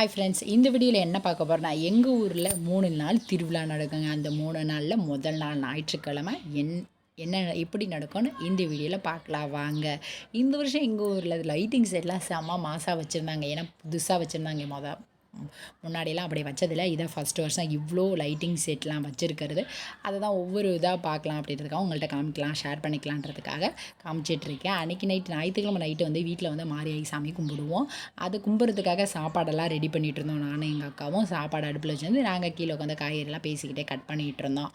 Hi friends இந்த வீடியோவில் என்ன பார்க்க போகிறோம்னா எங்கள் ஊரில் மூணு நாள் திருவிழா நடக்குங்க. அந்த மூணு நாளில் முதல் நாள் ஞாயிற்றுக்கிழமை. என் என்ன எப்படி நடக்கும்னு இந்த வீடியோவில் பார்க்கலாம். வாங்க. இந்த வருஷம் எங்கள் ஊரில் லைட்டிங்ஸ் எல்லாம் செம்ம மாசாக வச்சுருந்தாங்க. ஏன்னா புதுசாக வச்சுருந்தாங்க மொதல். முன்னாடியெல்லாம் அப்படி வச்சதில்ல. இதான் ஃபஸ்ட்டு வருஷம் இவ்வளோ லைட்டிங் செட்லாம் வச்சுருக்கிறது. அதை தான் ஒவ்வொரு இதாக பார்க்கலாம் அப்படின்றதுக்காக உங்கள்கிட்ட காமிக்கலாம் ஷேர் பண்ணிக்கலான்றதுக்காக காமிச்சிட்ருக்கேன். அன்றைக்கி நைட் ஞாயிற்றுக்கிழமை நைட்டு வந்து வீட்டில் வந்து மாரியாயி சாமி கும்பிடுவோம். அது கும்பிட்றதுக்காக சாப்பாடெல்லாம் ரெடி பண்ணிகிட்டு இருந்தோம் நானும் எங்கள் அக்காவும். சாப்பாடு அடுப்பில் வச்சுருந்து நாங்கள் கீழே உட்காந்து காய்கறிலாம் பேசிக்கிட்டே கட் பண்ணிகிட்டு இருந்தோம்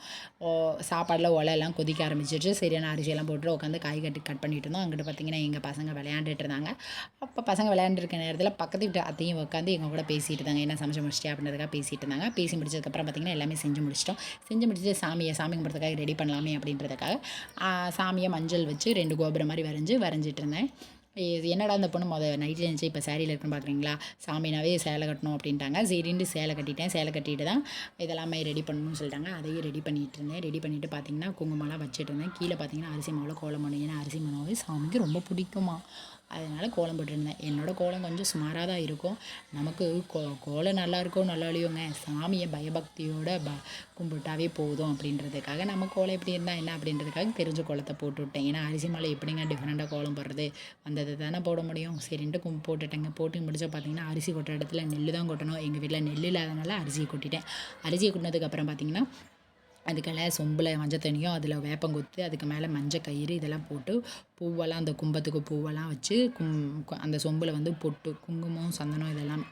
ஓ சாப்பாடில் ஒலையெல்லாம் கொதிக்க ஆரம்பிச்சிட்டு சரியான அரிசியெல்லாம் போட்டு உட்காந்து காய் கட்டி கட் பண்ணிகிட்டு இருந்தோம் அங்கிட்டு பார்த்தீங்கன்னா எங்கள் பசங்க விளையாண்டுட்டு இருந்தாங்க. அப்போ பசங்க விளையாண்டுருக்க நேரத்தில் பக்கத்து வீட்டு அத்தையும் உட்காந்து எங்கள் கூட பேசிகிட்டு இருந்தாங்க என்ன சமைச்சு முடிச்சிட்டே அப்படின்றதுக்காக பேசிகிட்டு இருந்தாங்க. பேசி முடிச்சதுக்கப்புறம் பார்த்திங்கன்னா எல்லாமே செஞ்சு முடிச்சிட்டோம். செஞ்சு முடிச்சுட்டு சாமியை சாமி கும்பிட்றதுக்காக ரெடி பண்ணலாமே அப்படின்றதுக்காக சாமியை மஞ்சள் வச்சு ரெண்டு கோபுரம் மாதிரி வரைஞ்சி வரைஞ்சிட்டு இருந்தேன். இது என்னடா அந்த பொண்ணு மொதல் நைட்டில் இருந்துச்சு இப்போ சேரீயில் இருக்குன்னு பார்க்குறீங்களா சாமினாவே சேலை கட்டணும் அப்படின்ட்டாங்க. சரின்ட்டு சேலை கட்டிட்டேன். சேலை கட்டிட்டு தான் இதெல்லாமே ரெடி பண்ணணும்னு சொல்லிட்டாங்க. அதையும் ரெடி பண்ணிகிட்டு இருந்தேன். ரெடி பண்ணிவிட்டு பார்த்தீங்கன்னா குங்குமம்லாம் வச்சுட்டு இருந்தேன். கீழே பார்த்தீங்கன்னா அரிசி மாவில் கோலம் பண்ணி ஏன்னா அரிசி மாவு சாமிக்கு ரொம்ப பிடிக்குமா? அதனால் கோலம் போட்டுருந்தேன். என்னோடய கோலம் கொஞ்சம் சுமாராக தான் இருக்கும். நமக்கு கோ கோலம் நல்லா இருக்கோ நல்லா இல்லையோங்க. சாமியை பயபக்தியோட ப கும்பிட்டாவே போதும் அப்படின்றதுக்காக நம்ம கோலம் எப்படி இருந்தால் என்ன அப்படின்றதுக்காக தெரிஞ்ச கோலத்தை போட்டு விட்டேன். ஏன்னா அரிசி மலை எப்படிங்க டிஃப்ரெண்ட்டாக கோலம் போடுறது? வந்தது தானே போட முடியும். சரின்ட்டு கும் போட்டுட்டேங்க. போட்டு முடிச்சா பார்த்தீங்கன்னா அரிசி கொட்டுற இடத்துல நெல் தான் கொட்டணும். எங்கள் வீட்டில் நெல் இல்லாதனால அரிசியை கொட்டிட்டேன். அரிசியை கொட்டினதுக்கப்புறம் பார்த்தீங்கன்னா அதுக்கெல்லாம் சொம்பில் மஞ்சள் தண்ணியும் அதில் வேப்பங்கொத்து அதுக்கு மேலே மஞ்சள் கயிறு இதெல்லாம் போட்டு பூவெல்லாம் அந்த கும்பத்துக்கு பூவெல்லாம் வச்சு கும் அந்த சொம்பில் வந்து பொட்டு குங்குமம் சந்தனம் இதெல்லாம்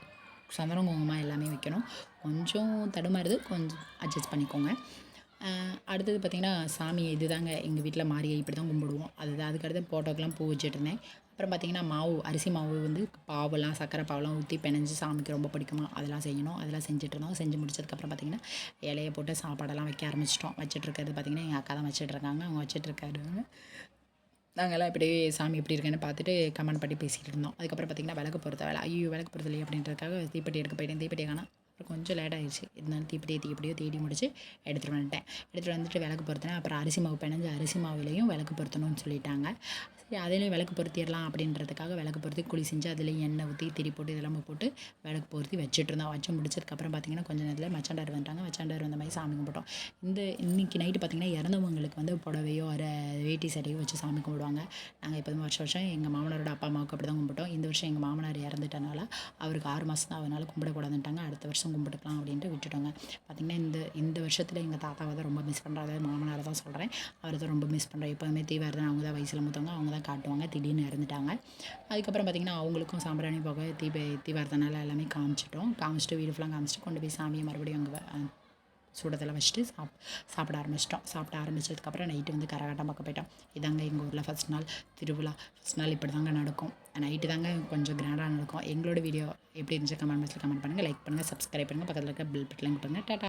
சந்தனம் குங்குமம் எல்லாமே வைக்கணும். கொஞ்சம் தடுமாறுது கொஞ்சம் அட்ஜஸ்ட் பண்ணிக்கோங்க. அடுத்தது பார்த்திங்கன்னா சாமி இது தாங்க எங்கள் வீட்டில் மாரியை இப்படி தான் கும்பிடுவோம். அதுதான் அதுக்கடுத்து ஃபோட்டோக்கெலாம் பூ வச்சுட்டு இருந்தேன். அப்புறம் பார்த்திங்கன்னா மாவு அரிசி மாவு வந்து பாவெல்லாம் சர்க்கரை பாவெல்லாம் ஊற்றி பிணைஞ்சு சாமிக்கு ரொம்ப பிடிக்குமா? அதெல்லாம் செய்யணும். அதெல்லாம் செஞ்சுட்டு இருந்தோம். செஞ்சு முடிச்சதுக்கப்புறம் பார்த்திங்கன்னா இலையை போட்டு சாப்பாடெல்லாம் வைக்க ஆரம்பிச்சிட்டோம். வச்சிட்ருக்கிறது பார்த்திங்கன்னா எங்கள் அக்கா தான் வச்சுட்ருக்காங்க அவங்க வச்சிட்ருக்காரு நாங்கள்லாம் இப்படி சாமி எப்படி இருக்குன்னு பார்த்துட்டு கமெண்ட் பண்ணி பேசிகிட்டு இருந்தோம். அதுக்கப்புறம் பார்த்திங்கன்னா விளக்கு பொறுத்த வேலை. ஐயோ விளக்கு பொறுத்தலையே அப்படின்றதுக்காக தீப்பெட்டி எடுக்க போயிட்டேன். தீப்பெட்டி காணா அப்புறம் கொஞ்சம் லேட் ஆகிடுச்சு இருந்தாலும் தீப்பெட்டி ஏற்றி தேடி முடிச்சு எடுத்துகிட்டு வந்துட்டேன். எடுத்துகிட்டு வந்துட்டு விளக்கு பொறுத்தினேன் அப்புறம் அரிசி மாவு பிணைஞ்சு அரிசி மாவுலேயும் விளக்கு பொருத்தணும்னு சொல்லிட்டாங்க. சரி அதிலையும் விளக்கு பொருத்திடலாம் அப்படின்றதுக்காக விளக்கு பொருத்தி குழி செஞ்சு அதுலேயும் எண்ணெய் ஊற்றி திரி போட்டு இதெல்லாம் போட்டு விளக்கு பொருத்தி வச்சுட்டு இருந்தோம். வச்சு முடிச்சதுக்கப்புறம் பார்த்திங்கன்னா கொஞ்சம் நேரத்தில் மச்சாண்டார் வந்துட்டாங்க. மச்சாண்டார் வந்த மாதிரி சாமி கும்பிட்டோம். இந்த இன்றைக்கி நைட்டு பார்த்திங்கன்னா இறந்தவங்களுக்கு வந்து புடவையோ ஒரு வேட்டி சட்டையோ வச்சு சாமி கும்பிடுவாங்க. நாங்கள் எப்போதும் வருஷம் வருஷம் எங்கள் மாமனாரோட அப்பா அம்மாவுக்கு அப்படி தான் கும்பிட்டோம். இந்த வருஷம் எங்கள் மாமனார் இறந்துட்டனால அவருக்கு ஆறு மாதம் தான் அதனால் கும்பிடக்கூடாதுன்ட்டாங்க. அடுத்த வருஷம் கும்பிட்டுக்கலாம் அப்படின்ட்டு விட்டுட்டோங்க. பார்த்திங்கன்னா இந்த வருஷத்தில் எங்கள் தாத்தாவை தான் ரொம்ப மிஸ் பண்ணுறேன் அதாவது தான் சொல்கிறேன் அவரை தான் ரொம்ப மிஸ் பண்ணுறேன் எப்போதுமே தீவிரம் அவங்க தான் வயசில் மூத்தவங்க. அவங்க தான் காட்டுவாங்க. திடீர்னு இறந்துட்டாங்க. அதுக்கப்புறம் பார்த்திங்கன்னா அவங்களுக்கும் சாம்பிராணி போக தீப தீபார்த்தனால எல்லாமே காமிச்சிட்டோம். காமிச்சிட்டு வீடு ஃபுல்லாக காமிச்சிட்டு கொண்டு போய் சாமியை மறுபடியும் அங்கே சூடத்தில் வச்சுட்டு சாப் சாப்பிட ஆரம்பிச்சிட்டோம். சாப்பிட ஆரம்பித்ததுக்கப்புறம் நைட்டு வந்து கரகாட்டம் பக்கம் போயிட்டோம். இதாங்க எங்கள் ஊரில் ஃபஸ்ட் நாள் திருவிழா. ஃபஸ்ட் நாள் இப்படி தாங்க நடக்கும். நைட்டு தாங்க கொஞ்சம் கிராண்டாக நடக்கும். எங்களோட வீடியோ எப்படி இருந்துச்சு கமெண்ட் பாக்ஸில் கமெண்ட் பண்ணுங்கள் லைக் பண்ணுங்கள் சப்ஸ்கிரைப் பண்ணுங்கள் பக்கத்தில் இருக்க பில் பட்டலாம் கொடுங்க டாட்டா.